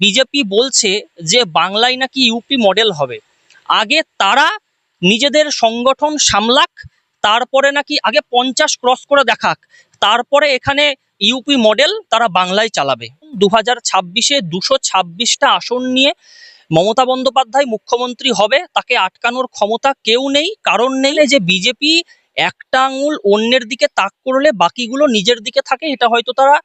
BJP বলছে যে বাংলায় নাকি ইউপি মডেল হবে। আগে তারা নিজেদের সংগঠন সামলাক, তারপরে নাকি আগে পঞ্চাশ ক্রস করে দেখাক, তারপরে এখানে ইউপি মডেল তারা বাংলায় চালাবে। দু হাজার ছাব্বিশে দুশো ছাব্বিশটা আসন নিয়ে মমতা বন্দ্যোপাধ্যায় মুখ্যমন্ত্রী হবে, তাকে আটকানোর ক্ষমতা কেউ নেই, কারণ নেই যে বিজেপি একটা আঙুল অন্যের দিকে তাক করলে বাকিগুলো নিজের দিকে থাকে, এটা হয়তো তারা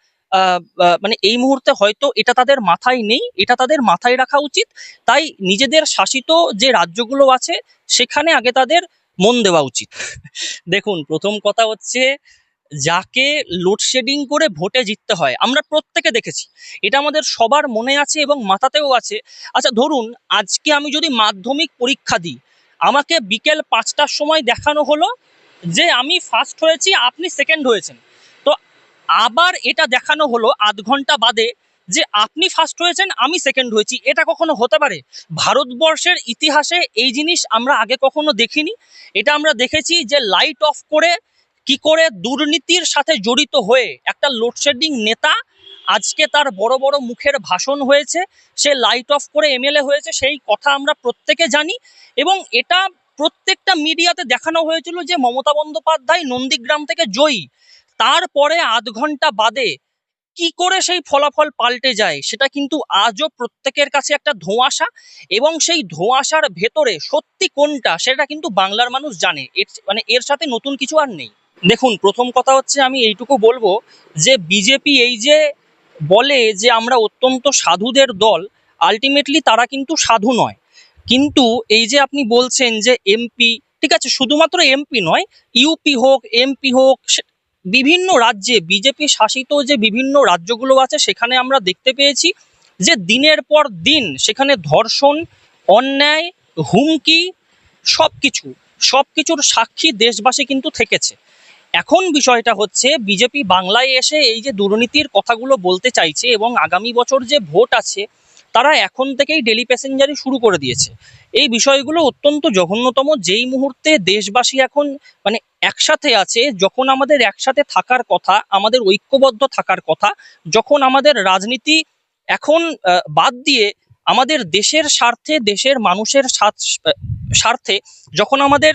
মানে এই মুহূর্তে হয়তো এটা তাদের মাথায় নেই, এটা তাদের মাথায় রাখা উচিত। তাই নিজেদের শাসিত যে রাজ্যগুলো আছে, সেখানে আগে তাদের মন দেওয়া উচিত। দেখুন, প্রথম কথা হচ্ছে যাকে লোডশেডিং করে ভোটে জিততে হয়, আমরা প্রত্যেকে দেখেছি। এটা আমাদের সবার মনে আছে এবং মাথাতেও আছে। আচ্ছা ধরুন, আজকে আমি যদি মাধ্যমিক পরীক্ষা দিই, আমাকে বিকেল পাঁচটার সময় দেখানো হলো যে আমি ফার্স্ট হয়েছি, আপনি সেকেন্ড হয়েছেন। আবার এটা দেখানো হলো আধ ঘণ্টা বাদে যে আপনি ফার্স্ট হয়েছেন, আমি সেকেন্ড হয়েছি। এটা কখনো হতে পারে? ভারতবর্ষের ইতিহাসে এই জিনিস আমরা আগে কখনো দেখিনি। এটা আমরা দেখেছি যে লাইট অফ করে কি করে দুর্নীতির সাথে জড়িত হয়ে একটা লোডশেডিং নেতা আজকে তার বড় বড় মুখের ভাষণ হয়েছে, সে লাইট অফ করে এমএলএ হয়েছে, সেই কথা আমরা প্রত্যেকে জানি এবং এটা প্রত্যেকটা মিডিয়াতে দেখানো হয়েছিল যে মমতা বন্দ্যোপাধ্যায় নন্দীগ্রাম থেকে জয়ী। তারপরে আধ ঘণ্টা বাদে কি করে সেই ফলাফল পাল্টে যায়, সেটা কিন্তু আজও প্রত্যেকের কাছে একটা ধোঁয়াশা এবং সেই ধোঁয়াশার ভেতরে সত্যি কোনটা সেটা কিন্তু বাংলার মানুষ জানে। এর মানে এর সাথে নতুন কিছু আর নেই। দেখুন, প্রথম কথা হচ্ছে আমি এইটুকু বলব যে বিজেপি এই যে বলে যে আমরা অত্যন্ত সাধুদের দল আলটিমেটলি তারা কিন্তু সাধু নয়। কিন্তু এই যে আপনি বলছেন যে এমপি ঠিক আছে, শুধুমাত্র এমপি নয় ইউপি হোক এমপি হোক বিভিন্ন রাজ্যে, বিজেপি শাসিত যে বিভিন্ন রাজ্যগুলো আছে, সেখানে আমরা দেখতে পেয়েছি যে দিনের পর দিন সেখানে ধর্ষণ, অন্যায়, হুমকি সব কিছু সব কিছুর সাক্ষী দেশবাসী কিন্তু থেকেছে। এখন বিষয়টা হচ্ছে, বিজেপি বাংলায় এসে এই যে দুর্নীতির কথাগুলো বলতে চাইছে এবং আগামী বছর যে ভোট আছে, তারা এখন থেকেই ডেলি প্যাসেঞ্জারই শুরু করে দিয়েছে। এই বিষয়গুলো অত্যন্ত জঘন্যতম। যেই মুহূর্তে দেশবাসী এখন মানে একসাথে আছে, যখন আমাদের একসাথে থাকার কথা, আমাদের ঐক্যবদ্ধ থাকার কথা, যখন আমাদের রাজনীতি এখন বাদ দিয়ে আমাদের দেশের স্বার্থে, দেশের মানুষের স্বার্থ- যখন আমাদের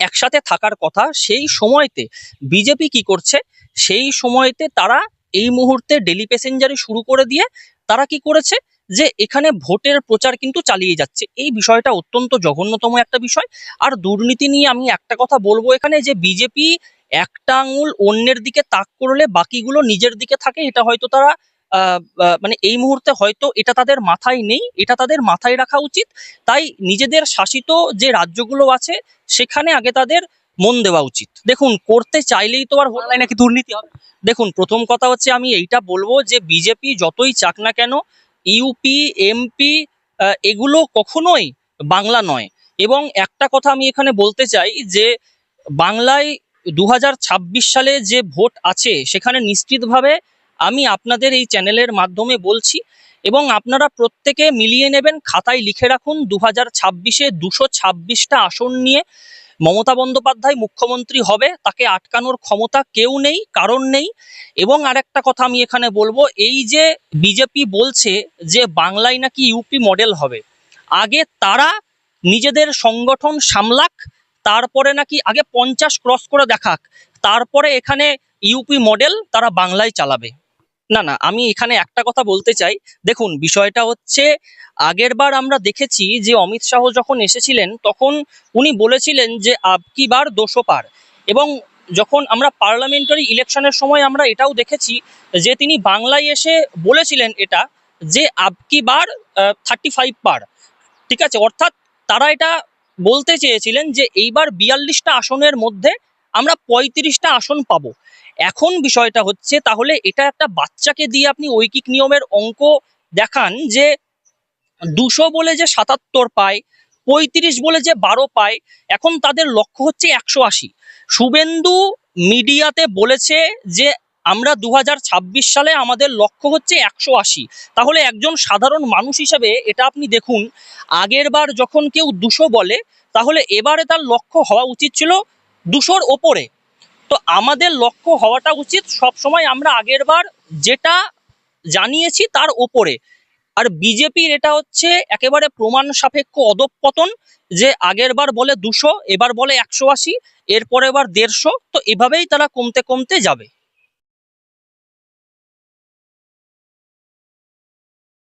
একসাথে থাকার কথা, সেই সময়তে বিজেপি কি করছে? সেই সময়তে তারা এই মুহূর্তে ডেলি প্যাসেঞ্জারি শুরু করে দিয়ে তারা কি করেছে? যে এখানে ভোটের প্রচার কিন্তু চালিয়ে যাচ্ছে। এই বিষয়টা অত্যন্ত জঘন্যতম একটা বিষয়। আর দুর্নীতি নিয়ে আমি একটা কথা বলব এখানে যে বিজেপি একটা আঙুল অন্যের দিকে তাক করলে বাকিগুলো নিজের দিকে থাকে এটা হয়তো তারা মানে এই মুহূর্তে হয়তো এটা তাদের মাথায় নেই এটা তাদের মাথায় রাখা উচিত। তাই নিজেদের শাসিত যে রাজ্যগুলো আছে সেখানে আগে তাদের মন দেওয়া উচিত। দেখুন করতে চাইলেই তো আর বাংলায় নাকি দুর্নীতি হবে? দেখুন প্রথম কথা হচ্ছে আমি এইটা বলব যে বিজেপি যতই চাক না কেন ইউপি এমপি এগুলো কখনোই বাংলা নয়। এবং একটা কথা আমি এখানে বলতে চাই যে, বাংলায় দু হাজার ছাব্বিশ সালে যে ভোট আছে, সেখানে নিশ্চিতভাবে আমি আপনাদের এই চ্যানেলের মাধ্যমে বলছি এবং আপনারা প্রত্যেকে মিলিয়ে নেবেন, খাতায় লিখে রাখুন দু হাজার ছাব্বিশে দুশো ছাব্বিশটা আসন নিয়ে মমতা বন্দ্যোপাধ্যায় মুখ্যমন্ত্রী হবে, তাকে আটকানোর ক্ষমতা কেউ নেই, কারণ নেই। এবং আরেকটা কথা আমি এখানে বলব, এই যে বিজেপি বলছে যে বাংলায় নাকি ইউপি মডেল হবে, আগে তারা নিজেদের সংগঠন সামলাক, তারপরে নাকি আগে পঞ্চাশ ক্রস করে দেখাক, তারপরে এখানে ইউপি মডেল তারা বাংলায় চালাবে। না না, আমি এখানে একটা কথা বলতে চাই। দেখুন, বিষয়টা হচ্ছে আগেরবার আমরা দেখেছি যে অমিত শাহ যখন এসেছিলেন, তখন উনি বলেছিলেন যে আবকি বার দোষো পার। এবং যখন আমরা পার্লামেন্টারি ইলেকশনের সময় আমরা এটাও দেখেছি যে তিনি বাংলায় এসে বলেছিলেন এটা, যে আবকি বার থার্টি ফাইভ পার। ঠিক আছে? অর্থাৎ তারা এটা বলতে চেয়েছিলেন যে এইবার বিয়াল্লিশটা আসনের মধ্যে আমরা পঁয়ত্রিশটা আসন পাবো। এখন বিষয়টা হচ্ছে, তাহলে এটা একটা বাচ্চাকে দিয়ে আপনি ঐকিক নিয়মের অঙ্ক দেখান যে দুশো বলে যে সাতাত্তর পায়, পঁয়ত্রিশ বলে যে বারো পায়, এখন তাদের লক্ষ্য হচ্ছে একশো আশি। শুভেন্দু মিডিয়াতে বলেছে যে আমরা দু হাজার ছাব্বিশ সালে আমাদের লক্ষ্য হচ্ছে একশো আশি। তাহলে একজন সাধারণ মানুষ হিসেবে এটা আপনি দেখুন আগের বার যখন কেউ দুশো বলে, তাহলে এবারে তার লক্ষ্য হওয়া উচিত ছিল দুশোর ওপরে। তো আমাদের লক্ষ্য হওয়াটা উচিত সব সময় আমরা আগের বার যেটা জানিয়েছি তার ওপরে। আর বিজেপির এটা হচ্ছে একেবারে প্রমাণ সাপেক্ষ অদপতন যে আগের বার বলে দুশো, এবার বলে একশো আশি এরপরে এবার দেড়শো, তো এভাবেই তারা কমতে কমতে যাবে।